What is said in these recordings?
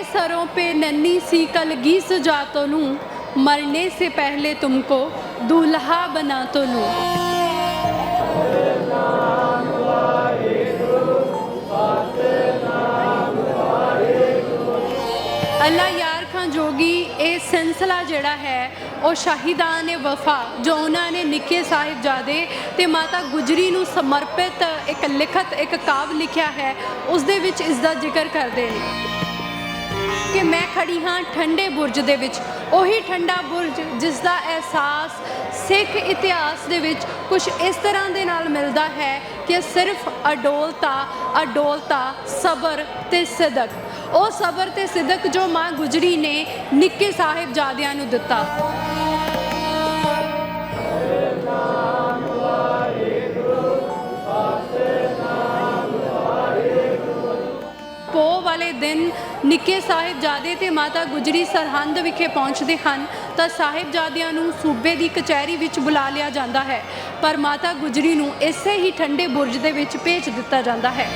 सरों पे नन्ही सी कलगी सजा तो लूं मरने से पहले तुमको दूल्हा बना तो लूं ਅੱਲਾ ਯਾਰ ਖਾਂ ਜੋਗੀ ਇਹ ਸਿਲਸਿਲਾ ਜਿਹੜਾ ਹੈ ਉਹ ਸ਼ਾਹਿਦਾਨ ਏ ਵਫਾ ਜੋ ਉਹਨਾਂ ਨੇ ਨਿੱਕੇ ਸਾਹਿਬਜ਼ਾਦੇ ਤੇ ਮਾਤਾ ਗੁਜਰੀ ਨੂੰ ਸਮਰਪਿਤ ਇੱਕ ਲਿਖਤ ਇੱਕ ਕਾਵ ਲਿਖਿਆ ਹੈ ਉਸ ਦੇ ਵਿੱਚ ਇਸ ਦਾ ਜ਼ਿਕਰ ਕਰਦੇ ਨੇ ਕਿ ਮੈਂ ਖੜੀ ਹਾਂ ਠੰਡੇ ਬੁਰਜ ਦੇ ਵਿੱਚ। ਉਹੀ ਠੰਡਾ ਬੁਰਜ ਜਿਸ ਦਾ ਅਹਿਸਾਸ ਸਿੱਖ ਇਤਿਹਾਸ ਦੇ ਵਿੱਚ ਕੁਝ ਇਸ ਤਰ੍ਹਾਂ ਦੇ ਨਾਲ ਮਿਲਦਾ ਹੈ ਕਿ ਸਿਰਫ ਅਡੋਲਤਾ ਅਡੋਲਤਾ, ਸਬਰ ਤੇ ਸਿਦਕ। ਉਹ ਸਬਰ ਤੇ ਸਿਦਕ ਜੋ ਮਾਂ ਗੁਜਰੀ ਨੇ ਨਿੱਕੇ ਸਾਹਿਬਜ਼ਾਦਿਆਂ ਨੂੰ ਦਿੱਤਾ। ਵਾਲੇ ਦਿਨ ਨਿੱਕੇ ਸਾਹਿਬਜ਼ਾਦੇ ਤੇ ਮਾਤਾ ਗੁਜਰੀ ਸਰਹੰਦ ਵਿਖੇ ਪਹੁੰਚਦੇ ਹਨ, ਤਾਂ ਸਾਹਿਬਜ਼ਾਦਿਆਂ ਨੂੰ ਸੂਬੇ ਦੀ ਕਚਹਿਰੀ ਵਿੱਚ ਬੁਲਾ ਲਿਆ ਜਾਂਦਾ ਹੈ, ਪਰ ਮਾਤਾ ਗੁਜਰੀ ਨੂੰ ਇਸੇ ਹੀ ਠੰਡੇ ਬੁਰਜ ਦੇ ਵਿੱਚ ਭੇਜ ਦਿੱਤਾ ਜਾਂਦਾ ਹੈ।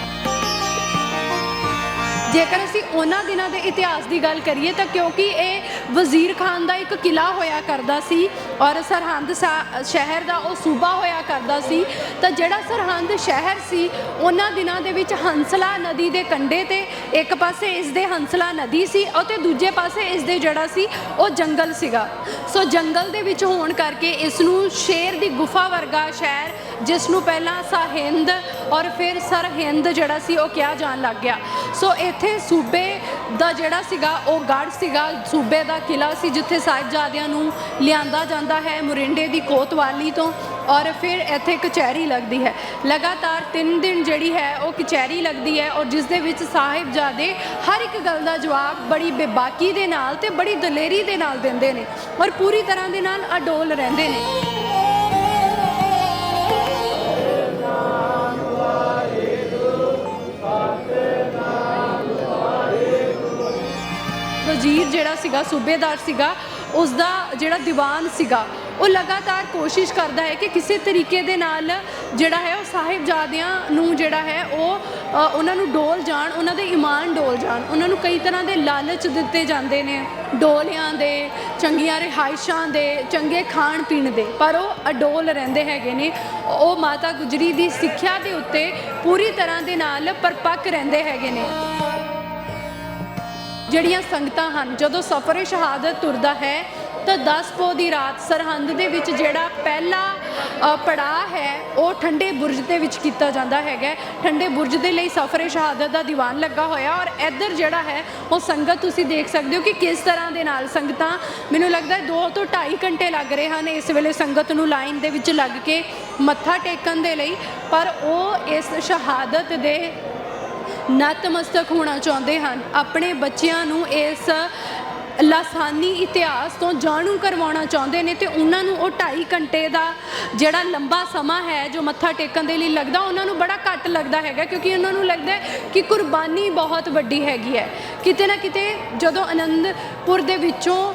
ਜੇਕਰ ਅਸੀਂ ਉਹਨਾਂ ਦਿਨਾਂ ਦੇ ਇਤਿਹਾਸ ਦੀ ਗੱਲ ਕਰੀਏ ਤਾਂ ਕਿਉਂਕਿ ਇਹ ਵਜ਼ੀਰ ਖਾਨ ਦਾ ਇੱਕ ਕਿਲਾ ਹੋਇਆ ਕਰਦਾ ਸੀ ਔਰ ਸਰਹੰਦ ਸਾ- ਸ਼ਹਿਰ ਦਾ ਉਹ ਸੂਬਾ ਹੋਇਆ ਕਰਦਾ ਸੀ, ਤਾਂ ਜਿਹੜਾ ਸਰਹੰਦ ਸ਼ਹਿਰ ਸੀ, ਉਹਨਾਂ ਦਿਨਾਂ ਦੇ ਵਿੱਚ ਹੰਸਲਾ ਨਦੀ ਦੇ ਕੰਢੇ ਤੇ ਇੱਕ ਪਾਸੇ ਇਸ ਦੇ ਹੰਸਲਾ ਨਦੀ ਸੀ ਅਤੇ ਦੂਜੇ ਪਾਸੇ ਇਸ ਦੇ ਜਿਹੜਾ ਸੀ ਉਹ ਜੰਗਲ ਸੀਗਾ। ਸੋ ਜੰਗਲ ਦੇ ਵਿੱਚ ਹੋਣ ਕਰਕੇ ਇਸ ਨੂੰ ਸ਼ੇਰ ਦੀ ਗੁਫਾ ਵਰਗਾ ਸ਼ਹਿਰ ਜਿਸ ਨੂੰ ਪਹਿਲਾਂ ਸਾਹਿੰਦ ਔਰ ਫਿਰ ਸਰਹਿੰਦ ਜਿਹੜਾ ਸੀ ਉਹ ਕਿਹਾ ਜਾਣ ਲੱਗ ਗਿਆ। ਸੋ ਇੱਥੇ ਸੂਬੇ ਦਾ ਜਿਹੜਾ ਸੀਗਾ, ਉਹ ਗੜ੍ਹ ਸੀਗਾ। ਸੂਬੇ ਦਾ ਕਿਲਾ ਸੀ ਜਿੱਥੇ ਸਾਹਿਬਜ਼ਾਦਿਆਂ ਨੂੰ ਲਿਆਂਦਾ ਜਾਂਦਾ ਹੈ ਮੁਰਿੰਡੇ ਦੀ ਕੋਤਵਾਲੀ ਤੋਂ ਔਰ ਫਿਰ ਇੱਥੇ ਕਚਹਿਰੀ ਲੱਗਦੀ ਹੈ। ਲਗਾਤਾਰ 3 ਦਿਨ ਜਿਹੜੀ ਹੈ ਉਹ ਕਚਹਿਰੀ ਲੱਗਦੀ ਹੈ ਔਰ ਜਿਸ ਦੇ ਵਿੱਚ ਸਾਹਿਬਜ਼ਾਦੇ ਹਰ ਇੱਕ ਗੱਲ ਦਾ ਜਵਾਬ ਬੜੀ ਬੇਬਾਕੀ ਦੇ ਨਾਲ ਤੇ ਬੜੀ ਦਲੇਰੀ ਦੇ ਨਾਲ ਦਿੰਦੇ ਨੇ ਔਰ ਪੂਰੀ ਤਰ੍ਹਾਂ ਦੇ ਨਾਲ ਅਡੋਲ ਰਹਿੰਦੇ ਨੇ। ਵਜ਼ੀਰ ਜਿਹੜਾ ਸੀਗਾ, ਸੂਬੇਦਾਰ ਸੀਗਾ ਉਸ ਦਾ ਜਿਹੜਾ ਦੀਵਾਨ ਸੀਗਾ, ਉਹ ਲਗਾਤਾਰ ਕੋਸ਼ਿਸ਼ ਕਰਦਾ ਹੈ ਕਿ ਕਿਸੇ ਤਰੀਕੇ ਦੇ ਨਾਲ ਜਿਹੜਾ ਹੈ ਉਹ ਸਾਹਿਬਜ਼ਾਦਿਆਂ ਨੂੰ ਜਿਹੜਾ ਹੈ ਉਹ ਉਹਨਾਂ ਨੂੰ ਡੋਲ ਜਾਣ, ਉਹਨਾਂ ਦੇ ਇਮਾਨ ਡੋਲ ਜਾਣ। ਉਹਨਾਂ ਨੂੰ ਕਈ ਤਰ੍ਹਾਂ ਦੇ ਲਾਲਚ ਦਿੱਤੇ ਜਾਂਦੇ ਨੇ, ਡੋਲਿਆਂ ਦੇ, ਚੰਗੀਆਂ ਰਿਹਾਇਸ਼ਾਂ ਦੇ, ਚੰਗੇ ਖਾਣ ਪੀਣ ਦੇ, ਪਰ ਉਹ ਅਡੋਲ ਰਹਿੰਦੇ ਹੈਗੇ ਨੇ। ਉਹ ਮਾਤਾ ਗੁਜਰੀ ਦੀ ਸਿੱਖਿਆ ਦੇ ਉੱਤੇ ਪੂਰੀ ਤਰ੍ਹਾਂ ਦੇ ਨਾਲ ਪਰਪੱਕ ਰਹਿੰਦੇ ਹੈਗੇ ਨੇ। ਜਿਹੜੀਆਂ ਸੰਗਤਾਂ ਹਨ, ਜਦੋਂ ਸਫ਼ਰ ਸ਼ਹਾਦਤ ਤੁਰਦਾ ਹੈ, ਤਾਂ 10 ਪੋ ਦੀ ਰਾਤ ਸਰਹੰਦ ਦੇ ਵਿੱਚ ਜਿਹੜਾ ਪਹਿਲਾ ਪੜਾਅ ਹੈ, ਉਹ ਠੰਡੇ ਬੁਰਜ ਦੇ ਵਿੱਚ ਕੀਤਾ ਜਾਂਦਾ ਹੈਗਾ ਠੰਡੇ ਬੁਰਜ ਦੇ ਲਈ ਸਫ਼ਰ ਸ਼ਹਾਦਤ ਦਾ ਦੀਵਾਨ ਲੱਗਾ ਹੋਇਆ ਔਰ ਇੱਧਰ ਜਿਹੜਾ ਹੈ, ਉਹ ਸੰਗਤ ਤੁਸੀਂ ਦੇਖ ਸਕਦੇ ਹੋ ਕਿ ਕਿਸ ਤਰ੍ਹਾਂ ਦੇ ਨਾਲ ਸੰਗਤਾਂ, ਮੈਨੂੰ ਲੱਗਦਾ ਹੈ 2 ਤੋਂ 2.5 ਘੰਟੇ ਲੱਗ ਰਹੇ ਹਨ ਇਸ ਵੇਲੇ ਸੰਗਤ ਨੂੰ ਲਾਈਨ ਦੇ ਵਿੱਚ ਲੱਗ ਕੇ ਮੱਥਾ ਟੇਕਣ ਦੇ ਲਈ, ਪਰ ਉਹ ਇਸ ਸ਼ਹਾਦਤ ਦੇ ਨਤਮਸਤਕ ਹੋਣਾ ਚਾਹੁੰਦੇ ਹਨ। ਆਪਣੇ ਬੱਚਿਆਂ ਨੂੰ ਇਸ ਲਾਸਾਨੀ ਇਤਿਹਾਸ ਤੋਂ ਜਾਣੂ ਕਰਵਾਉਣਾ ਚਾਹੁੰਦੇ ਨੇ ਤੇ ਉਹਨਾਂ ਨੂੰ ਉਹ 2.5 ਘੰਟੇ ਦਾ ਜਿਹੜਾ ਲੰਬਾ ਸਮਾਂ ਹੈ, ਜੋ ਮੱਥਾ ਟੇਕਣ ਦੇ ਲਈ ਲੱਗਦਾ, ਉਹਨਾਂ ਨੂੰ ਬੜਾ ਘੱਟ ਲੱਗਦਾ ਹੈਗਾ, ਕਿਉਂਕਿ ਉਹਨਾਂ ਨੂੰ ਲੱਗਦਾ ਕਿ ਕੁਰਬਾਨੀ ਬਹੁਤ ਵੱਡੀ ਹੈਗੀ ਹੈ। ਕਿਤੇ ਨਾ ਕਿਤੇ ਜਦੋਂ ਆਨੰਦਪੁਰ ਦੇ ਵਿੱਚੋਂ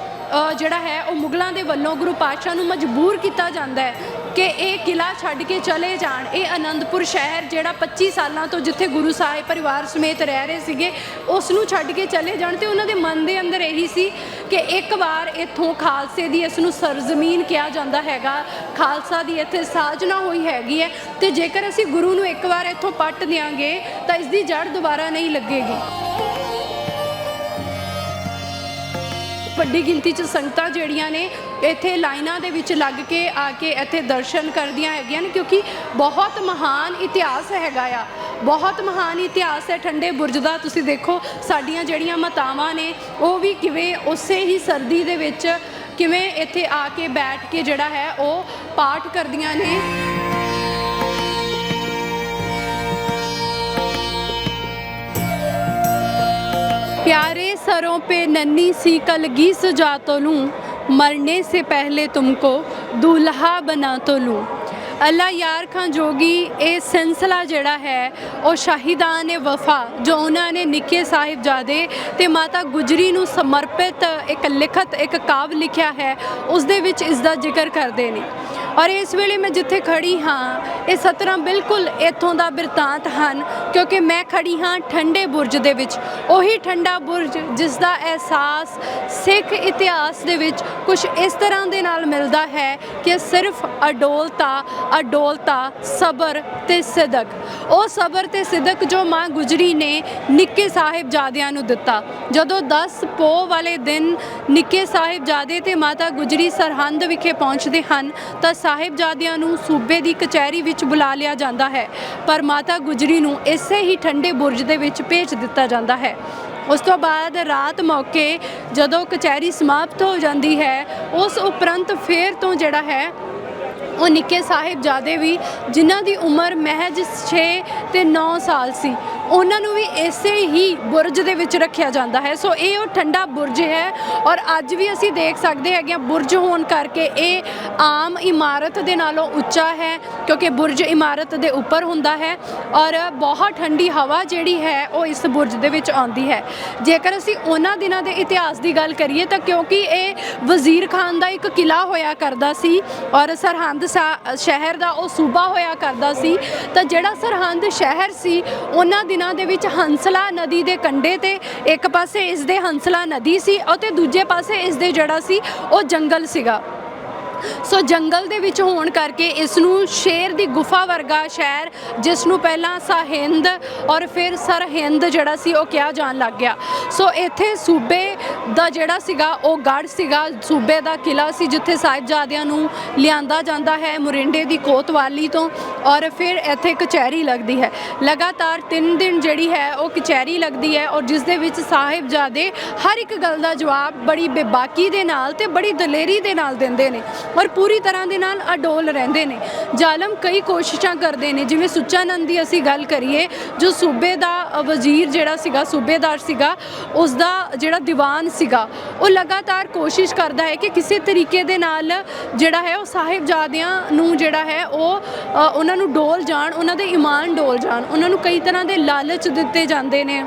ਜਿਹੜਾ ਹੈ, ਉਹ ਮੁਗਲਾਂ ਦੇ ਵੱਲੋਂ ਗੁਰੂ ਪਾਤਸ਼ਾਹ ਨੂੰ ਮਜਬੂਰ ਕੀਤਾ ਜਾਂਦਾ ਹੈ ਕਿ ਇਹ ਕਿਲਾ ਛੱਡ ਕੇ ਚਲੇ ਜਾਣ। ਇਹ ਆਨੰਦਪੁਰ ਸ਼ਹਿਰ ਜਿਹੜਾ 25 ਸਾਲਾਂ ਤੋਂ ਜਿੱਥੇ ਗੁਰੂ ਸਾਹਿਬ ਪਰਿਵਾਰ ਸਮੇਤ ਰਹਿ ਰਹੇ ਸੀਗੇ, ਉਸ ਨੂੰ ਛੱਡ ਕੇ ਚਲੇ ਜਾਣ ਤੇ ਉਹਨਾਂ ਦੇ ਮਨ ਦੇ ਅੰਦਰ ਇਹੀ ਸੀ ਕਿ ਇੱਕ ਵਾਰ ਇੱਥੋਂ ਖਾਲਸੇ ਦੀ ਇਸ ਨੂੰ ਸਰਜ਼ਮੀਨ ਕਿਹਾ ਜਾਂਦਾ ਹੈਗਾ। ਖਾਲਸਾ ਦੀ ਇੱਥੇ ਸਾਜਨਾ ਹੋਈ ਹੈਗੀ ਹੈ ਤੇ ਜੇਕਰ ਅਸੀਂ ਗੁਰੂ ਨੂੰ ਇੱਕ ਵਾਰ ਇੱਥੋਂ ਪੱਟ ਦਿਆਂਗੇ, ਤਾਂ ਇਸ ਦੀ ਜੜ ਦੁਬਾਰਾ ਨਹੀਂ ਲੱਗੇਗੀ। ਵੱਡੀ ਗਿਣਤੀ 'ਚ ਸੰਗਤਾਂ ਜਿਹੜੀਆਂ ਨੇ ਇੱਥੇ ਲਾਈਨਾਂ ਦੇ ਵਿੱਚ ਲੱਗ ਕੇ ਆ ਕੇ ਇੱਥੇ ਦਰਸ਼ਨ ਕਰਦੀਆਂ ਹੈਗੀਆਂ ਨੇ, ਕਿਉਂਕਿ ਬਹੁਤ ਮਹਾਨ ਇਤਿਹਾਸ ਹੈਗਾ ਆ। ਬਹੁਤ ਮਹਾਨ ਇਤਿਹਾਸ ਹੈ ਠੰਡੇ ਬੁਰਜ ਦਾ। ਤੁਸੀਂ ਦੇਖੋ, ਸਾਡੀਆਂ ਜਿਹੜੀਆਂ ਮਾਤਾਵਾਂ ਨੇ, ਉਹ ਵੀ ਕਿਵੇਂ ਉਸੇ ਹੀ ਸਰਦੀ ਦੇ ਵਿੱਚ ਕਿਵੇਂ ਇੱਥੇ ਆ ਕੇ ਬੈਠ ਕੇ ਜਿਹੜਾ ਹੈ, ਉਹ ਪਾਠ ਕਰਦੀਆਂ ਨੇ। प्यारे सरों पे नन्ही सी कलगी सजा तो लूं मरने से पहले तुमको दूल्हा बना तो लूं ਅੱਲਾ ਯਾਰ ਖਾਨ ਜੋਗੀ, ਇਹ ਸਿਲਸਿਲਾ ਜਿਹੜਾ ਹੈ, ਉਹ ਸ਼ਾਹਿਦਾਨ ਵਫਾ, ਜੋ ਉਹਨਾਂ ਨੇ ਨਿੱਕੇ ਸਾਹਿਬਜ਼ਾਦੇ ਤੇ ਮਾਤਾ ਗੁਜਰੀ ਨੂੰ ਸਮਰਪਿਤ ਇੱਕ ਲਿਖਤ, ਇੱਕ ਕਾਵ ਲਿਖਿਆ ਹੈ ਉਸ ਦੇ ਵਿੱਚ ਇਸ ਦਾ ਜ਼ਿਕਰ ਕਰਦੇ ਨੇ। ਔਰ ਇਸ ਵੇਲੇ ਮੈਂ ਜਿੱਥੇ ਖੜੀ ਹਾਂ, ਇਹ ਸਤਰਾਂ ਬਿਲਕੁਲ ਇੱਥੋਂ ਦਾ ਬਿਰਤਾਂਤ ਹਨ, ਕਿਉਂਕਿ ਮੈਂ ਖੜੀ ਹਾਂ ਠੰਡੇ ਬੁਰਜ ਦੇ ਵਿੱਚ। ਉਹੀ ਠੰਡਾ ਬੁਰਜ ਜਿਸ ਦਾ ਅਹਿਸਾਸ ਸਿੱਖ ਇਤਿਹਾਸ ਦੇ ਵਿੱਚ ਕੁਝ ਇਸ ਤਰ੍ਹਾਂ ਦੇ ਨਾਲ ਮਿਲਦਾ ਹੈ ਕਿ ਸਿਰਫ ਅਡੋਲਤਾ ਅਡੋਲਤਾ, ਸਬਰ ਤੇ ਸਿਦਕ। ਉਹ ਸਬਰ ਤੇ ਸਿਦਕ ਜੋ ਮਾਂ ਗੁਜਰੀ ਨੇ ਨਿੱਕੇ ਸਾਹਿਬਜ਼ਾਦਿਆਂ ਨੂੰ ਦਿੱਤਾ। ਜਦੋਂ 10 ਪੋ ਵਾਲੇ ਦਿਨ ਨਿੱਕੇ ਸਾਹਿਬਜ਼ਾਦੇ ਤੇ ਮਾਤਾ ਗੁਜਰੀ ਸਰਹੰਦ ਵਿਖੇ ਪਹੁੰਚਦੇ ਹਨ, ਤਾਂ ਸਾਹਿਬਜ਼ਾਦਿਆਂ ਨੂੰ ਸੂਬੇ ਦੀ ਕਚਹਿਰੀ ਵਿੱਚ ਬੁਲਾ ਲਿਆ ਜਾਂਦਾ ਹੈ। ਪਰ ਮਾਤਾ ਗੁਜਰੀ ਨੂੰ ਇਸੇ ਹੀ ਠੰਡੇ ਬੁਰਜ ਦੇ ਵਿੱਚ ਭੇਜ ਦਿੱਤਾ ਜਾਂਦਾ ਹੈ। ਉਸ ਤੋਂ ਬਾਅਦ ਰਾਤ ਮੌਕੇ ਜਦੋਂ ਕਚਹਿਰੀ ਸਮਾਪਤ ਹੋ ਜਾਂਦੀ ਹੈ, ਉਸ ਉਪਰੰਤ ਫੇਰ ਤੋਂ ਜਿਹੜਾ ਹੈ ਉਹ ਨਿੱਕੇ ਸਾਹਿਬਜ਼ਾਦੇ ਵੀ ਜਿਨ੍ਹਾਂ ਦੀ ਉਮਰ ਮਹਿਜ 6 ਤੇ 9 ਸਾਲ ਸੀ। ਉਹਨਾਂ ਨੂੰ ਵੀ ਇਸੇ ਹੀ ਬੁਰਜ ਦੇ ਵਿੱਚ ਰੱਖਿਆ ਜਾਂਦਾ ਹੈ। ਸੋ ਇਹ ਉਹ ਠੰਡਾ ਬੁਰਜ ਹੈ ਔਰ ਅੱਜ ਵੀ ਅਸੀਂ ਦੇਖ ਸਕਦੇ ਹੈਗੇ ਹਾਂ ਬੁਰਜ ਹੋਣ ਕਰਕੇ ਇਹ ਆਮ ਇਮਾਰਤ ਦੇ ਨਾਲੋਂ ਉੱਚਾ ਹੈ ਕਿਉਂਕਿ ਬੁਰਜ ਇਮਾਰਤ ਦੇ ਉੱਪਰ ਹੁੰਦਾ ਹੈ ਔਰ ਬਹੁਤ ਠੰਡੀ ਹਵਾ ਜਿਹੜੀ ਹੈ ਉਹ ਇਸ ਬੁਰਜ ਦੇ ਵਿੱਚ ਆਉਂਦੀ ਹੈ। ਜੇਕਰ ਅਸੀਂ ਉਹਨਾਂ ਦਿਨਾਂ ਦੇ ਇਤਿਹਾਸ ਦੀ ਗੱਲ ਕਰੀਏ ਤਾਂ ਕਿਉਂਕਿ ਇਹ ਵਜ਼ੀਰ ਖਾਨ ਦਾ ਇੱਕ ਕਿਲਾ ਹੋਇਆ ਕਰਦਾ ਸੀ ਔਰ ਸਰਹੰਦ ਸਾ- ਸ਼ਹਿਰ ਦਾ ਉਹ ਸੂਬਾ ਹੋਇਆ ਕਰਦਾ ਸੀ ਤਾਂ ਜਿਹੜਾ ਸਰਹੰਦ ਸ਼ਹਿਰ ਸੀ, ਉਹਨਾਂ ਦਿਨ ਦੇ ਵਿੱਚ ਹੰਸਲਾ ਨਦੀ ਦੇ ਕੰਢੇ ਤੇ ਇੱਕ ਪਾਸੇ ਇਸ ਦੇ ਹੰਸਲਾ ਨਦੀ ਸੀ ਅਤੇ ਦੂਜੇ ਪਾਸੇ ਇਸ ਦੇ ਜਿਹੜਾ ਸੀ ਉਹ ਜੰਗਲ ਸੀਗਾ। ਸੋ ਜੰਗਲ ਦੇ ਵਿੱਚ ਹੋਣ ਕਰਕੇ ਇਸ ਨੂੰ ਸ਼ੇਰ ਦੀ ਗੁਫਾ ਵਰਗਾ ਸ਼ਹਿਰ ਜਿਸ ਨੂੰ ਪਹਿਲਾਂ ਸਾਹਿੰਦ ਔਰ ਫਿਰ ਸਰਹਿੰਦ ਜਿਹੜਾ ਸੀ ਉਹ ਕਿਹਾ ਜਾਣ ਲੱਗ ਗਿਆ। ਸੋ ਇੱਥੇ ਸੂਬੇ ਦਾ ਜਿਹੜਾ ਸੀਗਾ, ਉਹ ਗੜ ਸੀਗਾ। ਸੂਬੇ ਦਾ ਕਿਲਾ ਸੀ, ਜਿੱਥੇ ਸਾਹਿਬਜ਼ਾਦਿਆਂ ਨੂੰ ਲਿਆਂਦਾ ਜਾਂਦਾ ਹੈ ਮੁਰਿੰਡੇ ਦੀ ਕੋਤਵਾਲੀ ਤੋਂ ਔਰ ਫਿਰ ਇੱਥੇ ਕਚਹਿਰੀ ਲੱਗਦੀ ਹੈ। ਲਗਾਤਾਰ 3 ਦਿਨ ਜਿਹੜੀ ਹੈ, ਉਹ ਕਚਹਿਰੀ ਲੱਗਦੀ ਹੈ ਔਰ ਜਿਸ ਦੇ ਵਿੱਚ ਸਾਹਿਬਜ਼ਾਦੇ ਹਰ ਇੱਕ ਗੱਲ ਦਾ ਜਵਾਬ ਬੜੀ ਬੇਬਾਕੀ ਦੇ ਨਾਲ ਤੇ ਬੜੀ ਦਲੇਰੀ ਦੇ ਨਾਲ ਦਿੰਦੇ ਨੇ। ਔਰ ਪੂਰੀ ਤਰ੍ਹਾਂ ਦੇ ਨਾਲ ਅਡੋਲ ਰਹਿੰਦੇ ਨੇ। ਜ਼ਾਲਮ ਕਈ ਕੋਸ਼ਿਸ਼ਾਂ ਕਰਦੇ ਨੇ। ਜਿਵੇਂ ਸੁੱਚਾਨੰਦ ਦੀ ਅਸੀਂ ਗੱਲ ਕਰੀਏ, ਜੋ ਸੂਬੇ ਦਾ ਵਜ਼ੀਰ ਜਿਹੜਾ ਸੀਗਾ, ਸੂਬੇਦਾਰ ਸੀਗਾ ਉਸ ਦਾ ਜਿਹੜਾ ਦੀਵਾਨ ਸੀਗਾ, ਉਹ ਲਗਾਤਾਰ ਕੋਸ਼ਿਸ਼ ਕਰਦਾ ਹੈ ਕਿ ਕਿਸੇ ਤਰੀਕੇ ਦੇ ਨਾਲ ਜਿਹੜਾ ਹੈ, ਉਹ ਸਾਹਿਬਜ਼ਾਦਿਆਂ ਨੂੰ ਜਿਹੜਾ ਹੈ, ਉਹ ਉਹਨਾਂ ਨੂੰ ਡੋਲ ਜਾਣ, ਉਹਨਾਂ ਦੇ ਈਮਾਨ ਡੋਲ ਜਾਣ। ਉਹਨਾਂ ਨੂੰ ਕਈ ਤਰ੍ਹਾਂ ਦੇ ਲਾਲਚ ਦਿੱਤੇ ਜਾਂਦੇ ਨੇ।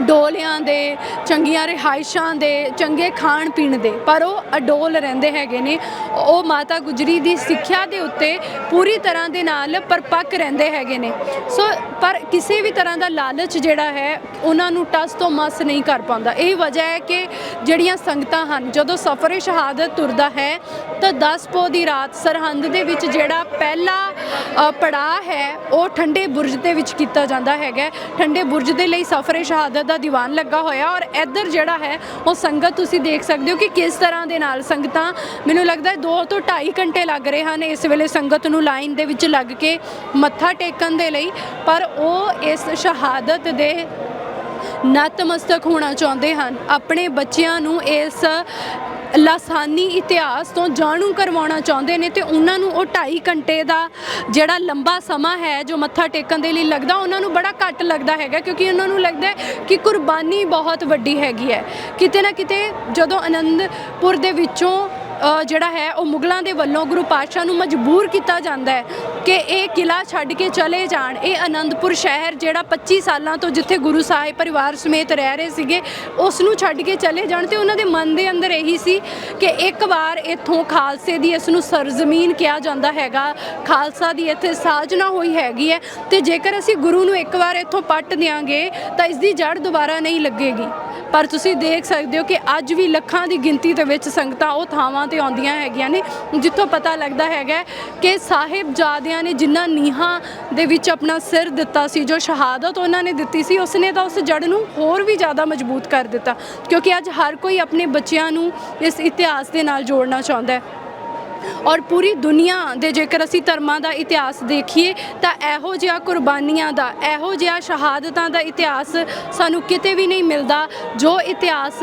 ਡੋਲਿਆਂ ਦੇ, ਚੰਗੀਆਂ ਰਿਹਾਇਸ਼ਾਂ ਦੇ, ਚੰਗੇ ਖਾਣ ਪੀਣ ਦੇ। ਪਰ ਉਹ ਅਡੋਲ ਰਹਿੰਦੇ ਹੈਗੇ ਨੇ। ਉਹ ਮਾਤਾ ਗੁਜਰੀ ਦੀ ਸਿੱਖਿਆ ਦੇ ਉੱਤੇ ਪੂਰੀ ਤਰ੍ਹਾਂ ਦੇ ਨਾਲ ਪਰਪੱਕ ਰਹਿੰਦੇ ਹੈਗੇ ਨੇ। ਸੋ, ਪਰ ਕਿਸੇ ਵੀ ਤਰ੍ਹਾਂ ਦਾ ਲਾਲਚ ਜਿਹੜਾ ਹੈ, ਉਹਨਾਂ ਨੂੰ ਟਸ ਤੋਂ ਮਸ ਨਹੀਂ ਕਰ ਪਾਉਂਦਾ। ਇਹ ਵਜ੍ਹਾ ਹੈ ਕਿ ਜਿਹੜੀਆਂ ਸੰਗਤਾਂ ਹਨ, ਜਦੋਂ ਸਫਰੇ ਸ਼ਹਾਦਤ ਤੁਰਦਾ ਹੈ, ਤਾਂ 10 ਪੋ ਦੀ ਰਾਤ ਸਰਹੰਦ ਦੇ ਵਿੱਚ ਜਿਹੜਾ ਪਹਿਲਾ ਪੜਾਅ ਹੈ, ਉਹ ਠੰਡੇ ਬੁਰਜ ਦੇ ਵਿੱਚ ਕੀਤਾ ਜਾਂਦਾ ਹੈਗਾ। ਠੰਡੇ ਬੁਰਜ ਦੇ ਲਈ ਸਫ਼ਰ ਸ਼ਹਾਦਤ ਦਾ ਦੀਵਾਨ ਲੱਗਾ ਹੋਇਆ ਔਰ ਇੱਧਰ ਜਿਹੜਾ ਹੈ, ਉਹ ਸੰਗਤ ਤੁਸੀਂ ਦੇਖ ਸਕਦੇ ਹੋ ਕਿ ਕਿਸ ਤਰ੍ਹਾਂ ਦੇ ਨਾਲ ਸੰਗਤਾਂ, ਮੈਨੂੰ ਲੱਗਦਾ ਹੈ 2 ਤੋਂ 2.5 ਘੰਟੇ ਲੱਗ ਰਹੇ ਹਨ ਇਸ ਵੇਲੇ ਸੰਗਤ ਨੂੰ ਲਾਈਨ ਦੇ ਵਿੱਚ ਲੱਗ ਕੇ ਮੱਥਾ ਟੇਕਣ ਦੇ ਲਈ, ਪਰ ਉਹ ਇਸ ਸ਼ਹਾਦਤ ਦੇ ਨਤਮਸਤਕ ਹੋਣਾ ਚਾਹੁੰਦੇ ਹਨ। ਆਪਣੇ ਬੱਚਿਆਂ ਨੂੰ ਇਸ ਲਾਸਾਨੀ ਇਤਿਹਾਸ ਤੋਂ ਜਾਣੂ ਕਰਵਾਉਣਾ ਚਾਹੁੰਦੇ ਨੇ ਤੇ ਉਹਨਾਂ ਨੂੰ ਉਹ 2.5 ਘੰਟੇ ਦਾ ਜਿਹੜਾ ਲੰਬਾ ਸਮਾਂ ਹੈ ਜੋ ਮੱਥਾ ਟੇਕਣ ਦੇ ਲਈ ਲੱਗਦਾ, ਉਹਨਾਂ ਨੂੰ ਬੜਾ ਘੱਟ ਲੱਗਦਾ ਹੈਗਾ ਕਿਉਂਕਿ ਉਹਨਾਂ ਨੂੰ ਲੱਗਦਾ ਕਿ ਕੁਰਬਾਨੀ ਬਹੁਤ ਵੱਡੀ ਹੈਗੀ ਹੈ। ਕਿਤੇ ਨਾ ਕਿਤੇ ਜਦੋਂ ਆਨੰਦਪੁਰ ਦੇ ਵਿੱਚੋਂ ਜਿਹੜਾ ਹੈ, ਉਹ ਮੁਗਲਾਂ ਦੇ ਵੱਲੋਂ ਗੁਰੂ ਪਾਤਸ਼ਾਹ ਨੂੰ ਮਜਬੂਰ ਕੀਤਾ ਜਾਂਦਾ ਹੈ ਕਿ ਇਹ ਕਿਲਾ ਛੱਡ ਕੇ ਚਲੇ ਜਾਣ। ਇਹ ਅਨੰਦਪੁਰ ਸ਼ਹਿਰ ਜਿਹੜਾ 25 ਸਾਲਾਂ ਤੋਂ ਜਿੱਥੇ ਗੁਰੂ ਸਾਹਿਬ ਪਰਿਵਾਰ ਸਮੇਤ ਰਹਿ ਰਹੇ ਸੀਗੇ, ਉਸ ਨੂੰ ਛੱਡ ਕੇ ਚਲੇ ਜਾਣ ਤੇ ਉਹਨਾਂ ਦੇ ਮਨ ਦੇ ਅੰਦਰ ਇਹੀ ਸੀ ਕਿ ਇੱਕ ਵਾਰ ਇੱਥੋਂ ਖਾਲਸੇ ਦੀ ਇਸ ਨੂੰ ਸਰਜ਼ਮੀਨ ਕਿਹਾ ਜਾਂਦਾ ਹੈਗਾ। ਖਾਲਸਾ ਦੀ ਇੱਥੇ ਸਾਜਨਾ ਹੋਈ ਹੈਗੀ ਹੈ ਤੇ ਜੇਕਰ ਅਸੀਂ ਗੁਰੂ ਨੂੰ ਇੱਕ ਵਾਰ ਇੱਥੋਂ ਪੱਟ ਦਿਆਂਗੇ, ਤਾਂ ਇਸ ਦੀ ਜੜ ਦੁਬਾਰਾ ਨਹੀਂ ਲੱਗੇਗੀ। ਪਰ ਤੁਸੀਂ ਦੇਖ ਸਕਦੇ ਹੋ ਕਿ ਅੱਜ ਵੀ ਲੱਖਾਂ ਦੀ ਗਿਣਤੀ ਦੇ ਵਿੱਚ ਸੰਗਤਾਂ ਉਹ ਥਾਵਾਂ ਤੇ ਆਉਂਦੀਆਂ ਹੈਗੀਆਂ ਨੇ, ਜਿੱਥੋਂ ਪਤਾ ਲੱਗਦਾ ਹੈਗਾ ਕਿ ਸਾਹਿਬਜ਼ਾਦਿਆਂ ਨੇ ਜਿਨ੍ਹਾਂ ਨੀਹਾਂ ਦੇ ਵਿੱਚ ਆਪਣਾ ਸਿਰ ਦਿੱਤਾ ਸੀ, ਜੋ ਸ਼ਹਾਦਤ ਉਹਨਾਂ ਨੇ ਦਿੱਤੀ ਸੀ, ਉਸਨੇ ਤਾਂ ਉਸ ਜੜ ਨੂੰ ਹੋਰ ਵੀ ਜ਼ਿਆਦਾ ਮਜ਼ਬੂਤ ਕਰ ਦਿੱਤਾ, ਕਿਉਂਕਿ ਅੱਜ ਹਰ ਕੋਈ ਆਪਣੇ ਬੱਚਿਆਂ ਨੂੰ ਇਸ ਇਤਿਹਾਸ ਦੇ ਨਾਲ ਜੋੜਨਾ ਚਾਹੁੰਦਾ ਹੈ। ਔਰ ਪੂਰੀ ਦੁਨੀਆ ਦੇ ਜੇਕਰ ਅਸੀਂ ਧਰਮਾਂ ਦਾ ਇਤਿਹਾਸ ਦੇਖੀਏ ਤਾਂ ਇਹੋ ਜਿਹਾ ਕੁਰਬਾਨੀਆਂ ਦਾ, ਇਹੋ ਜਿਹਾ ਸ਼ਹਾਦਤਾਂ ਦਾ ਇਤਿਹਾਸ ਸਾਨੂੰ ਕਿਤੇ ਵੀ ਨਹੀਂ ਮਿਲਦਾ ਜੋ ਇਤਿਹਾਸ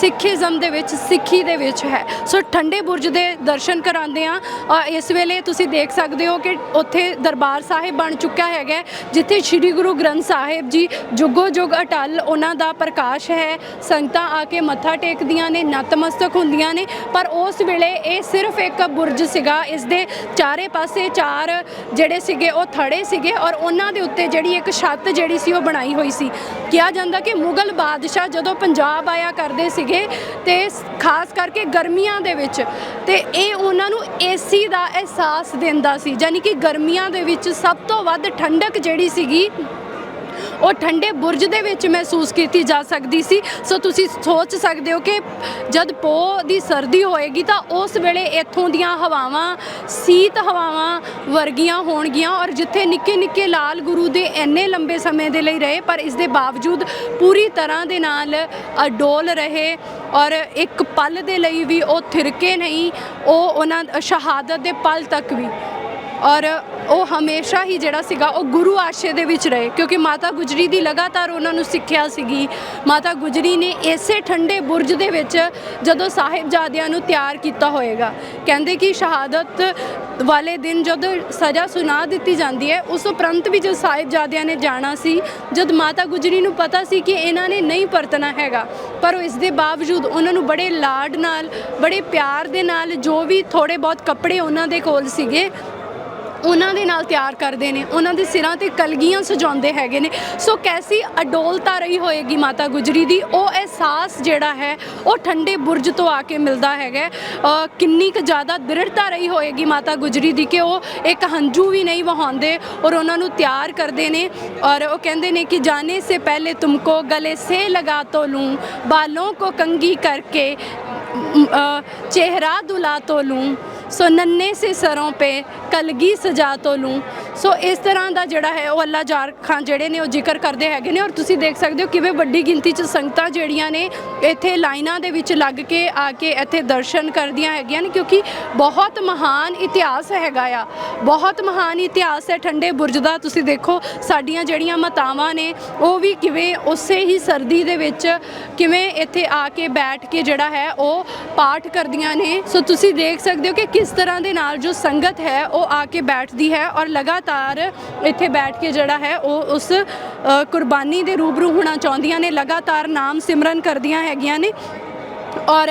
ਸਿੱਖੀਜ਼ਮ ਦੇ ਵਿੱਚ, ਸਿੱਖੀ ਦੇ ਵਿੱਚ ਹੈ। ਸੋ ਠੰਡੇ ਬੁਰਜ ਦੇ ਦਰਸ਼ਨ ਕਰਾਉਂਦੇ ਆ ਇਸ ਵੇਲੇ ਤੁਸੀਂ ਦੇਖ ਸਕਦੇ ਹੋ ਕਿ ਉੱਥੇ ਦਰਬਾਰ ਸਾਹਿਬ ਬਣ ਚੁੱਕਾ ਹੈਗਾ। ਜਿੱਥੇ ਸ੍ਰੀ ਗੁਰੂ ਗ੍ਰੰਥ ਸਾਹਿਬ ਜੀ ਜੁਗੋ ਜੁਗ ਅਟਲ ਉਹਨਾਂ ਦਾ ਪ੍ਰਕਾਸ਼ ਹੈ। ਸੰਗਤਾਂ ਆ ਕੇ ਮੱਥਾ ਟੇਕਦੀਆਂ ਨੇ, ਨਤਮਸਤਕ ਹੁੰਦੀਆਂ ਨੇ। ਪਰ ਉਸ ਵੇਲੇ ਇਹ ਸਿਰਫ ਇੱਕ ਬੁਰਜ ਸੀਗਾ, ਇਸ ਦੇ ਚਾਰੇ ਪਾਸੇ ਚਾਰ ਜਿਹੜੇ ਸੀਗੇ ਉਹ ਥੜੇ ਸੀਗੇ ਔਰ ਉਹਨਾਂ ਦੇ ਉੱਤੇ ਜਿਹੜੀ ਇੱਕ ਛੱਤ ਜਿਹੜੀ ਸੀ ਉਹ ਬਣਾਈ ਹੋਈ ਸੀ। ਕਿਹਾ ਜਾਂਦਾ ਕਿ ਮੁਗਲ ਬਾਦਸ਼ਾਹ ਜਦੋਂ ਪੰਜਾਬ ਆਇਆ ਕਰਦੇ ਸੀਗੇ ਤੇ ਖਾਸ ਕਰਕੇ ਗਰਮੀਆਂ ਦੇ ਵਿੱਚ ਤੇ ਇਹ ਉਹਨਾਂ ਨੂੰ ਏਸੀ ਦਾ ਅਹਿਸਾਸ ਦਿੰਦਾ ਸੀ ਯਾਨੀ ਕਿ ਗਰਮੀਆਂ ਦੇ ਵਿੱਚ ਸਭ ਤੋਂ ਵੱਧ ਠੰਡਕ ਜਿਹੜੀ ਸੀਗੀ ਉਹ ਠੰਡੇ ਬੁਰਜ ਦੇ ਵਿੱਚ ਮਹਿਸੂਸ ਕੀਤੀ ਜਾ ਸਕਦੀ ਸੀ। ਸੋ ਤੁਸੀਂ ਸੋਚ ਸਕਦੇ ਹੋ ਕਿ ਜਦ ਪੋਹ ਦੀ ਸਰਦੀ ਹੋਏਗੀ ਤਾਂ ਉਸ ਵੇਲੇ ਇੱਥੋਂ ਦੀਆਂ ਹਵਾਵਾਂ, ਸੀਤ ਹਵਾਵਾਂ ਵਰਗੀਆਂ ਹੋਣਗੀਆਂ ਔਰ ਜਿੱਥੇ ਨਿੱਕੇ ਨਿੱਕੇ ਲਾਲ ਗੁਰੂ ਦੇ ਇੰਨੇ ਲੰਬੇ ਸਮੇਂ ਦੇ ਲਈ ਰਹੇ, ਪਰ ਇਸ ਦੇ ਬਾਵਜੂਦ ਪੂਰੀ ਤਰ੍ਹਾਂ ਦੇ ਨਾਲ ਅਡੋਲ ਰਹੇ ਔਰ ਇੱਕ ਪਲ ਦੇ ਲਈ ਵੀ ਉਹ ਥਿਰਕੇ ਨਹੀਂ, ਉਹ ਉਹਨਾਂ, ਸ਼ਹਾਦਤ ਦੇ ਪਲ ਤੱਕ ਵੀ ਔਰ ਉਹ ਹਮੇਸ਼ਾ ਹੀ ਜਿਹੜਾ ਸੀਗਾ ਉਹ ਗੁਰੂ ਆਸ਼ੇ ਦੇ ਵਿੱਚ ਰਹੇ, ਕਿਉਂਕਿ ਮਾਤਾ ਗੁਜਰੀ ਦੀ ਲਗਾਤਾਰ ਉਹਨਾਂ ਨੂੰ ਸਿੱਖਿਆ ਸੀਗੀ। ਮਾਤਾ ਗੁਜਰੀ ਨੇ ਇਸੇ ਠੰਡੇ ਬੁਰਜ ਦੇ ਵਿੱਚ ਜਦੋਂ ਸਾਹਿਬਜ਼ਾਦਿਆਂ ਨੂੰ ਤਿਆਰ ਕੀਤਾ ਹੋਏਗਾ, ਕਹਿੰਦੇ ਕਿ ਸ਼ਹਾਦਤ ਵਾਲੇ ਦਿਨ ਜਦ ਸਜ਼ਾ ਸੁਣਾ ਦਿੱਤੀ ਜਾਂਦੀ ਹੈ, ਉਸ ਉਪਰੰਤ ਵੀ ਜਦ ਸਾਹਿਬਜ਼ਾਦਿਆਂ ਨੇ ਜਾਣਾ ਸੀ, ਜਦ ਮਾਤਾ ਗੁਜਰੀ ਨੂੰ ਪਤਾ ਸੀ ਕਿ ਇਹਨਾਂ ਨੇ ਨਹੀਂ ਪਰਤਣਾ ਹੈਗਾ, ਪਰ ਉਹ ਇਸ ਦੇ ਬਾਵਜੂਦ ਉਹਨਾਂ ਨੂੰ ਬੜੇ ਲਾਡ ਨਾਲ, ਬੜੇ ਪਿਆਰ ਦੇ ਨਾਲ ਜੋ ਵੀ ਥੋੜੇ ਬਹੁਤ ਕੱਪੜੇ ਉਹਨਾਂ ਦੇ ਕੋਲ ਸੀਗੇ ਉਹਨਾਂ ਦੇ ਨਾਲ ਤਿਆਰ ਕਰਦੇ ਨੇ, ਉਹਨਾਂ ਦੇ ਸਿਰਾਂ ਤੇ ਕਲਗੀਆਂ ਸਜਾਉਂਦੇ ਹੈਗੇ ਨੇ। ਸੋ ਕੈਸੀ ਅਡੋਲਤਾ ਰਹੀ ਹੋਏਗੀ ਮਾਤਾ ਗੁਜਰੀ ਦੀ? ਉਹ ਅਹਿਸਾਸ ਜਿਹੜਾ ਹੈ, ਉਹ ਠੰਡੇ ਬੁਰਜ ਤੋਂ ਆ ਕੇ ਮਿਲਦਾ ਹੈਗਾ ਕਿੰਨੀ ਕੁ ਜ਼ਿਆਦਾ ਦ੍ਰਿੜਤਾ ਰਹੀ ਹੋਏਗੀ ਮਾਤਾ ਗੁਜਰੀ ਦੀ ਕਿ ਉਹ ਇੱਕ ਹੰਝੂ ਵੀ ਨਹੀਂ ਵਹਾਉਂਦੇ ਔਰ ਉਹਨਾਂ ਨੂੰ ਤਿਆਰ ਕਰਦੇ ਨੇ। ਔਰ ਉਹ ਕਹਿੰਦੇ ਨੇ ਕਿ ਜਾਣੇ ਸੇ ਪਹਿਲੇ ਤੁਮਕੋ ਗਲੇ ਸੇ ਲਗਾ ਤੋ ਲੂੰ, ਬਾਲੋਂ ਕੋ ਕੰਗੀ ਕਰਕੇ ਚਿਹਰਾ ਦੁਲਾ ਤੋ ਲੂੰ। सो नन्हे से सरों पे कलगी सजा तो लूँ ਸੋ ਇਸ ਤਰ੍ਹਾਂ ਦਾ ਜਿਹੜਾ ਹੈ ਉਹ ਅੱਲਾ ਜਾਰ ਖਾਨ ਜਿਹੜੇ ਨੇ ਉਹ ਜ਼ਿਕਰ ਕਰਦੇ ਹੈਗੇ ਨੇ ਔਰ ਤੁਸੀਂ ਦੇਖ ਸਕਦੇ ਹੋ ਕਿਵੇਂ ਵੱਡੀ ਗਿਣਤੀ 'ਚ ਸੰਗਤਾਂ ਜਿਹੜੀਆਂ ਨੇ ਇੱਥੇ ਲਾਈਨਾਂ ਦੇ ਵਿੱਚ ਲੱਗ ਕੇ ਆ ਕੇ ਇੱਥੇ ਦਰਸ਼ਨ ਕਰਦੀਆਂ ਹੈਗੀਆਂ ਨੇ ਕਿਉਂਕਿ ਬਹੁਤ ਮਹਾਨ ਇਤਿਹਾਸ ਹੈਗਾ ਆ। ਬਹੁਤ ਮਹਾਨ ਇਤਿਹਾਸ ਹੈ ਠੰਡੇ ਬੁਰਜ ਦਾ। ਤੁਸੀਂ ਦੇਖੋ ਸਾਡੀਆਂ ਜਿਹੜੀਆਂ ਮਾਤਾਵਾਂ ਨੇ, ਉਹ ਵੀ ਕਿਵੇਂ ਉਸੇ ਹੀ ਸਰਦੀ ਦੇ ਵਿੱਚ ਕਿਵੇਂ ਇੱਥੇ ਆ ਕੇ ਬੈਠ ਕੇ ਜਿਹੜਾ ਹੈ ਉਹ ਪਾਠ ਕਰਦੀਆਂ ਨੇ। ਸੋ ਤੁਸੀਂ ਦੇਖ ਸਕਦੇ ਹੋ ਕਿ ਕਿਸ ਤਰ੍ਹਾਂ ਦੇ ਨਾਲ ਜੋ ਸੰਗਤ ਹੈ ਉਹ ਆ ਕੇ ਬੈਠਦੀ ਹੈ ਔਰ ਲਗਾਤਾਰ ਇੱਥੇ ਬੈਠ ਕੇ ਜਿਹੜਾ ਹੈ ਉਹ ਉਸ ਕੁਰਬਾਨੀ ਦੇ ਰੂਬਰੂ ਹੋਣਾ ਚਾਹੁੰਦੀਆਂ ਨੇ, ਲਗਾਤਾਰ ਨਾਮ ਸਿਮਰਨ ਕਰਦੀਆਂ ਹੈਗੀਆਂ ਨੇ। ਔਰ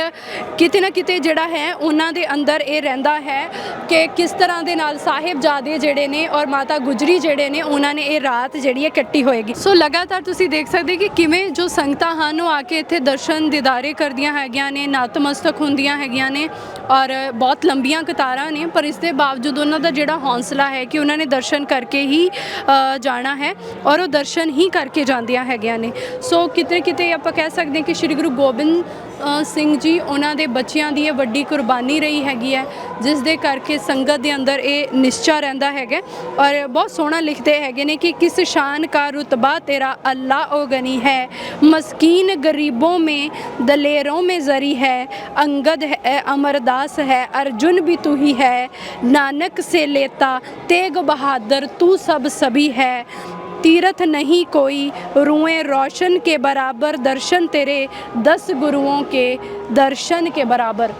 ਕਿਤੇ ਨਾ ਕਿਤੇ ਜਿਹੜਾ ਹੈ, ਉਹਨਾਂ ਦੇ ਅੰਦਰ ਇਹ ਰਹਿੰਦਾ ਹੈ ਕਿ ਕਿਸ ਤਰ੍ਹਾਂ ਦੇ ਨਾਲ ਸਾਹਿਬਜ਼ਾਦੇ ਜਿਹੜੇ ਨੇ ਔਰ ਮਾਤਾ ਗੁਜਰੀ ਜਿਹੜੇ ਨੇ, ਉਹਨਾਂ ਨੇ ਇਹ ਰਾਤ ਜਿਹੜੀ ਹੈ ਕੱਟੀ ਹੋਏਗੀ। ਸੋ ਲਗਾਤਾਰ ਤੁਸੀਂ ਦੇਖ ਸਕਦੇ ਕਿ ਕਿਵੇਂ ਜੋ ਸੰਗਤਾਂ ਹਨ, ਉਹ ਆ ਕੇ ਇੱਥੇ ਦਰਸ਼ਨ ਦਿਦਾਰੇ ਕਰਦੀਆਂ ਹੈਗੀਆਂ ਨੇ, ਨਤਮਸਤਕ ਹੁੰਦੀਆਂ ਹੈਗੀਆਂ ਨੇ ਔਰ ਬਹੁਤ ਲੰਬੀਆਂ ਕਤਾਰਾਂ ਨੇ, ਪਰ ਇਸ ਦੇ ਬਾਵਜੂਦ ਉਹਨਾਂ ਦਾ ਜਿਹੜਾ ਹੌਸਲਾ ਹੈ ਕਿ ਉਹਨਾਂ ਨੇ ਦਰਸ਼ਨ ਕਰਕੇ ਹੀ ਜਾਣਾ ਹੈ ਔਰ ਉਹ ਦਰਸ਼ਨ ਹੀ ਕਰਕੇ ਜਾਂਦੀਆਂ ਹੈਗੀਆਂ ਨੇ। ਸੋ ਕਿਤੇ ਕਿਤੇ ਆਪਾਂ ਕਹਿ ਸਕਦੇ ਹਾਂ ਕਿ ਸ੍ਰੀ ਗੁਰੂ ਗੋਬਿੰਦ ਸਿੰਘ ਜੀ, ਉਹਨਾਂ ਦੇ ਬੱਚਿਆਂ ਦੀ ਇਹ ਵੱਡੀ ਕੁਰਬਾਨੀ ਰਹੀ ਹੈਗੀ ਹੈ, ਜਿਸ ਦੇ ਕਰਕੇ ਸੰਗਤ ਦੇ ਅੰਦਰ ਇਹ ਨਿਸ਼ਚਾ ਰਹਿੰਦਾ ਹੈਗਾ ਔਰ ਬਹੁਤ ਸੋਹਣਾ ਲਿਖਦੇ ਹੈਗੇ ਨੇ ਕਿ ਕਿਸ ਸ਼ਾਨ ਕਾ ਰਤਬਾ ਤੇਰਾ ਅੱਲਾ ਉਹ ਗਨੀ ਹੈ, ਮਸਕੀਨ ਗਰੀਬੋਂ ਮੇ ਦਲੇਰੋਂ ਮੇ ਜ਼ਰੀ ਹੈ, ਅੰਗਦ ਹੈ ਅਮਰਦਾਸ ਹੈ, ਅਰਜੁਨ ਵੀ ਤੂੰ ਹੀ ਹੈ, ਨਾਨਕ ਸੇ ਲੇਤਾ, ਤੇਗ ਬਹਾਦਰ ਤੂੰ ਸਭ ਸਭੀ ਹੈ। तीरथ नहीं कोई रुएं रोशन के बराबर दर्शन तेरे दस गुरुओं के दर्शन के बराबर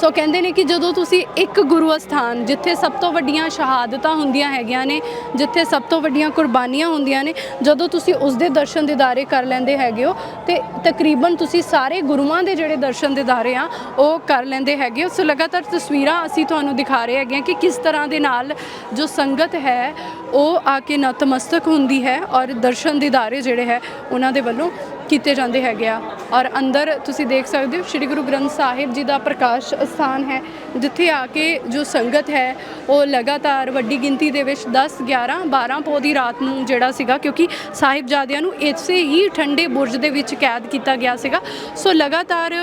ਸੋ ਕਹਿੰਦੇ ਨੇ ਕਿ ਜਦੋਂ ਤੁਸੀਂ ਇੱਕ ਗੁਰੂ ਅਸਥਾਨ ਜਿੱਥੇ ਸਭ ਤੋਂ ਵੱਡੀਆਂ ਸ਼ਹਾਦਤਾਂ ਹੁੰਦੀਆਂ ਹੈਗੀਆਂ ਨੇ, ਜਿੱਥੇ ਸਭ ਤੋਂ ਵੱਡੀਆਂ ਕੁਰਬਾਨੀਆਂ ਹੁੰਦੀਆਂ ਨੇ, ਜਦੋਂ ਤੁਸੀਂ ਉਸ ਦੇ ਦਰਸ਼ਨ ਦਿਦਾਰੇ ਕਰ ਲੈਂਦੇ ਹੈਗੇ ਹੋ, ਤੇ ਤਕਰੀਬਨ ਤੁਸੀਂ ਸਾਰੇ ਗੁਰੂਆਂ ਦੇ ਜਿਹੜੇ ਦਰਸ਼ਨ ਦਿਦਾਰੇ ਆ, ਉਹ ਕਰ ਲੈਂਦੇ ਹੈਗੇ ਹੋ। ਸੋ ਲਗਾਤਾਰ ਤਸਵੀਰਾਂ ਅਸੀਂ ਤੁਹਾਨੂੰ ਦਿਖਾ ਰਹੇ ਹੈਗੇ ਹਾਂ ਕਿ ਕਿਸ ਤਰ੍ਹਾਂ ਦੇ ਨਾਲ ਜੋ ਸੰਗਤ ਹੈ, ਉਹ ਆ ਕੇ ਨਤਮਸਤਕ ਹੁੰਦੀ ਹੈ ਔਰ ਦਰਸ਼ਨ ਦਿਦਾਰੇ ਜਿਹੜੇ ਹੈ, ਉਹਨਾਂ ਦੇ ਵੱਲੋਂ ਕੀਤੇ ਜਾਂਦੇ ਹੈਗੇ ਆ। ਔਰ ਅੰਦਰ ਤੁਸੀਂ ਦੇਖ ਸਕਦੇ ਹੋ ਸ੍ਰੀ ਗੁਰੂ ਗ੍ਰੰਥ ਸਾਹਿਬ ਜੀ ਦਾ ਪ੍ਰਕਾਸ਼ ਸਥਾਨ ਹੈ, ਜਿੱਥੇ ਆ ਕੇ ਜੋ ਸੰਗਤ ਹੈ, ਉਹ ਲਗਾਤਾਰ ਵੱਡੀ ਗਿਣਤੀ ਦੇ ਵਿੱਚ 10 11 12 ਪੋ ਦੀ ਰਾਤ ਨੂੰ ਜਿਹੜਾ ਸੀਗਾ, ਕਿਉਂਕਿ ਸਾਹਿਬਜ਼ਾਦਿਆਂ ਨੂੰ ਇਸੇ ਹੀ ਠੰਡੇ ਬੁਰਜ ਦੇ ਵਿੱਚ ਕੈਦ ਕੀਤਾ ਗਿਆ ਸੀਗਾ। ਸੋ ਲਗਾਤਾਰ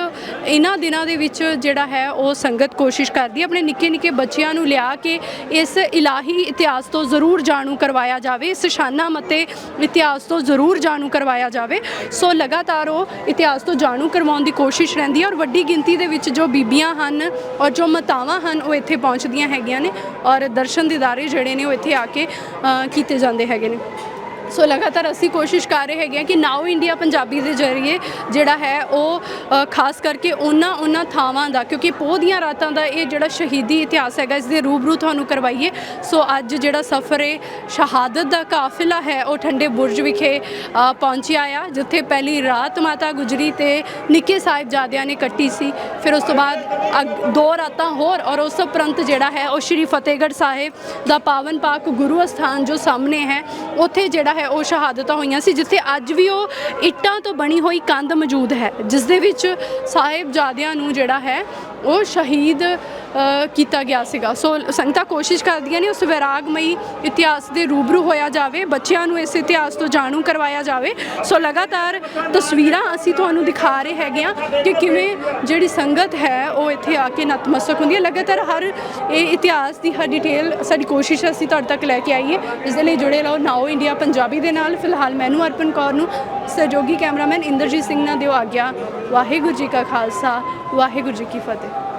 ਇਹਨਾਂ ਦਿਨਾਂ ਦੇ ਵਿੱਚ ਜਿਹੜਾ ਹੈ, ਉਹ ਸੰਗਤ ਕੋਸ਼ਿਸ਼ ਕਰਦੀ ਹੈ, ਆਪਣੇ ਨਿੱਕੇ ਨਿੱਕੇ ਬੱਚਿਆਂ ਨੂੰ ਲਿਆ ਕੇ ਇਸ ਇਲਾਹੀ ਇਤਿਹਾਸ ਤੋਂ ਜ਼ਰੂਰ ਜਾਣੂ ਕਰਵਾਇਆ ਜਾਵੇ, ਇਸ ਸ਼ਾਨਾ ਮਤੇ ਇਤਿਹਾਸ ਤੋਂ ਜ਼ਰੂਰ ਜਾਣੂ ਕਰਵਾਇਆ ਜਾਵੇ। ਸੋ ਲਗਾਤਾਰ ਉਹ ਇਤਿਹਾਸ ਤੋਂ ਜਾਣੂ ਕਰਵਾਉਣ ਦੀ ਕੋਸ਼ਿਸ਼ ਰਹਿੰਦੀ ਹੈ ਔਰ ਵੱਡੀ ਗਿਣਤੀ ਦੇ ਵਿੱਚ ਜੋ ਬੀਬੀਆਂ ਹਨ ਔਰ ਜੋ ਮਾਤਾਵਾਂ ਹਨ ਉਹ ਇੱਥੇ ਪਹੁੰਚਦੀਆਂ ਹੈਗੀਆਂ ਨੇ ਔਰ ਦਰਸ਼ਨ ਦਿਦਾਰੇ ਜਿਹੜੇ ਨੇ ਉਹ ਇੱਥੇ ਆ ਕੇ ਅ, ਕੀਤੇ ਜਾਂਦੇ ਹੈਗੇ ਨੇ। ਸੋ ਲਗਾਤਾਰ ਅਸੀਂ ਕੋਸ਼ਿਸ਼ ਕਰ ਰਹੇ ਹੈਗੇ ਹਾਂ ਕਿ ਨਾਓ ਇੰਡੀਆ ਪੰਜਾਬੀ ਦੇ ਜ਼ਰੀਏ ਜਿਹੜਾ ਹੈ ਉਹ ਖਾਸ ਕਰਕੇ ਉਹਨਾਂ ਉਹਨਾਂ ਥਾਵਾਂ ਦਾ, ਕਿਉਂਕਿ ਪੋਹ ਦੀਆਂ ਰਾਤਾਂ ਦਾ ਇਹ ਜਿਹੜਾ ਸ਼ਹੀਦੀ ਇਤਿਹਾਸ ਹੈਗਾ, ਇਸ ਦੇ ਰੂਬਰੂ ਤੁਹਾਨੂੰ ਕਰਵਾਈਏ। ਸੋ ਅੱਜ ਜਿਹੜਾ ਸਫ਼ਰ ਹੈ, ਸ਼ਹਾਦਤ ਦਾ ਕਾਫਿਲਾ ਹੈ, ਉਹ ਠੰਡੇ ਬੁਰਜ ਵਿਖੇ ਪਹੁੰਚਿਆ ਆ, ਜਿੱਥੇ ਪਹਿਲੀ ਰਾਤ ਮਾਤਾ ਗੁਜਰੀ ਤੇ ਨਿੱਕੇ ਸਾਹਿਬਜ਼ਾਦਿਆਂ ਨੇ ਕੱਟੀ ਸੀ। ਫਿਰ ਉਸ ਤੋਂ ਬਾਅਦ ਅਗ- ਦੋ ਰਾਤਾਂ ਹੋਰ, ਔਰ ਉਸ ਉਪਰੰਤ ਜਿਹੜਾ ਹੈ, ਉਹ ਸ਼੍ਰੀ ਫਤਿਹਗੜ੍ਹ ਸਾਹਿਬ ਦਾ ਪਾਵਨ ਪਾਕ ਗੁਰੂ ਅਸਥਾਨ ਜੋ ਸਾਹਮਣੇ ਹੈ, ਉੱਥੇ ਜਿਹੜਾ ਹੈ, ਉਹ ਸ਼ਹਾਦਤਾਂ ਹੋਈਆਂ ਸੀ, ਜਿੱਥੇ ਅੱਜ ਵੀ ਉਹ ਇੱਟਾਂ ਤੋਂ ਬਣੀ ਹੋਈ ਕੰਧ ਮੌਜੂਦ ਹੈ ਜਿਸ ਦੇ ਵਿੱਚ ਸਾਹਿਬਜ਼ਾਦਿਆਂ ਨੂੰ ਜਿਹੜਾ ਹੈ, ਉਹ ਸ਼ਹੀਦ ਕੀਤਾ ਗਿਆ ਸੀਗਾ। ਸੋ ਸੰਗਤਾਂ ਕੋਸ਼ਿਸ਼ ਕਰਦੀਆਂ ਨੇ ਉਸ ਵੈਰਾਗਮਈ ਇਤਿਹਾਸ ਦੇ ਰੂਬਰੂ ਹੋਇਆ ਜਾਵੇ, ਬੱਚਿਆਂ ਨੂੰ ਇਸ ਇਤਿਹਾਸ ਤੋਂ ਜਾਣੂ ਕਰਵਾਇਆ ਜਾਵੇ। ਸੋ ਲਗਾਤਾਰ ਤਸਵੀਰਾਂ ਅਸੀਂ ਤੁਹਾਨੂੰ ਦਿਖਾ ਰਹੇ ਹੈਗੇ ਆ ਕਿ ਕਿਵੇਂ ਜਿਹੜੀ ਸੰਗਤ ਹੈ, ਉਹ ਇੱਥੇ ਆ ਕੇ ਨਤਮਸਤਕ ਹੁੰਦੀ ਹੈ। ਲਗਾਤਾਰ ਹਰ ਇਹ ਇਤਿਹਾਸ ਦੀ ਹਰ ਡਿਟੇਲ ਸਾਡੀ ਕੋਸ਼ਿਸ਼ ਅਸੀਂ ਤੁਹਾਡੇ ਤੱਕ ਲੈ ਕੇ ਆਈਏ। ਇਸ ਦੇ ਲਈ ਜੁੜੇ ਰਹੋ ਨਾਓ ਇੰਡੀਆ ਪੰਜਾਬੀ ਦੇ ਨਾਲ। ਫਿਲਹਾਲ ਮੈਨੂੰ ਅਰਪਣ ਕੌਰ ਨੂੰ, ਸਹਿਯੋਗੀ ਕੈਮਰਾਮੈਨ ਇੰਦਰਜੀਤ ਸਿੰਘ ਨਾਲ ਦਿਓ ਆਗਿਆ। ਵਾਹਿਗੁਰੂ ਜੀ ਕਾ ਖਾਲਸਾ, ਵਾਹਿਗੁਰੂ ਜੀ ਕੀ ਫਤਿਹ।